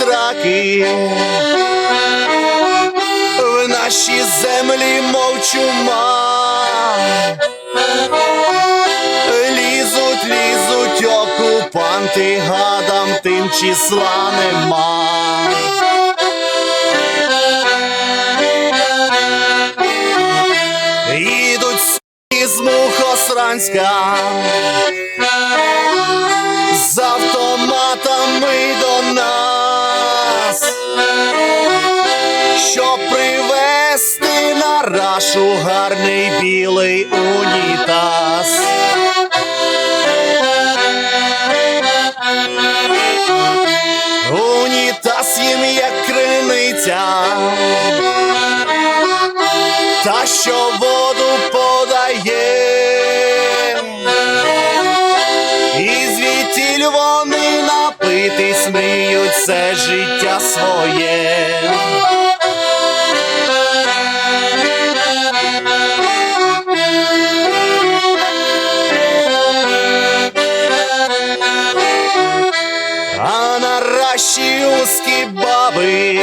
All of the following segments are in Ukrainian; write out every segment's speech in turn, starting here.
роки. В наші землі мов чума. Лізуть, лізуть окупанти, гадам тим числа нема. Їдуть с**ки з Мухосранська автоматами до нас, щоб привезти на рашу гарний білий унітаз. Унітаз їм як криниця, та що все життя своє. А на раші узкі баби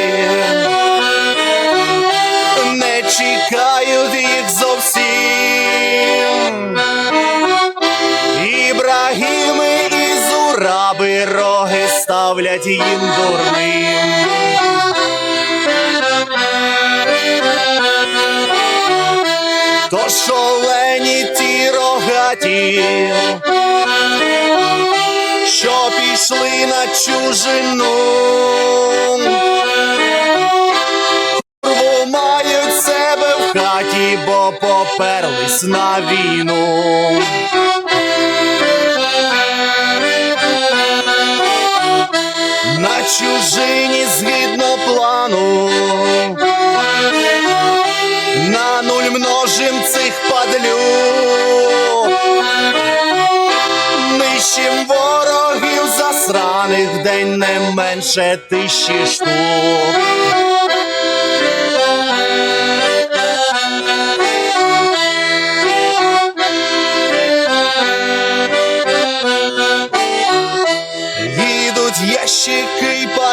не чекають їх зовсім. Зураби роги ставлять їм дурним. То шолені ті рогаті, що пішли на чужину. Мають себе в хаті, бо поперлись на війну. Чужині згідно плану. На нуль множим цих падлю, Нищим ворогів засраних день не менше тисячі штук.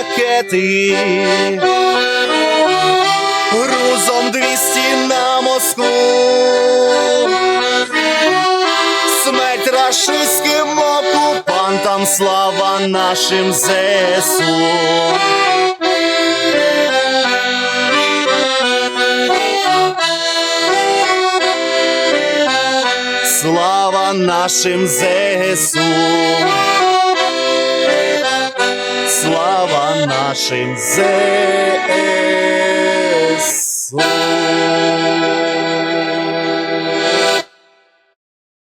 Пакети, грузом 200 на Москву. Смерть рашистським окупантам, слава нашим ЗСУ. Слава нашим ЗСУ. нашим ЗСУ.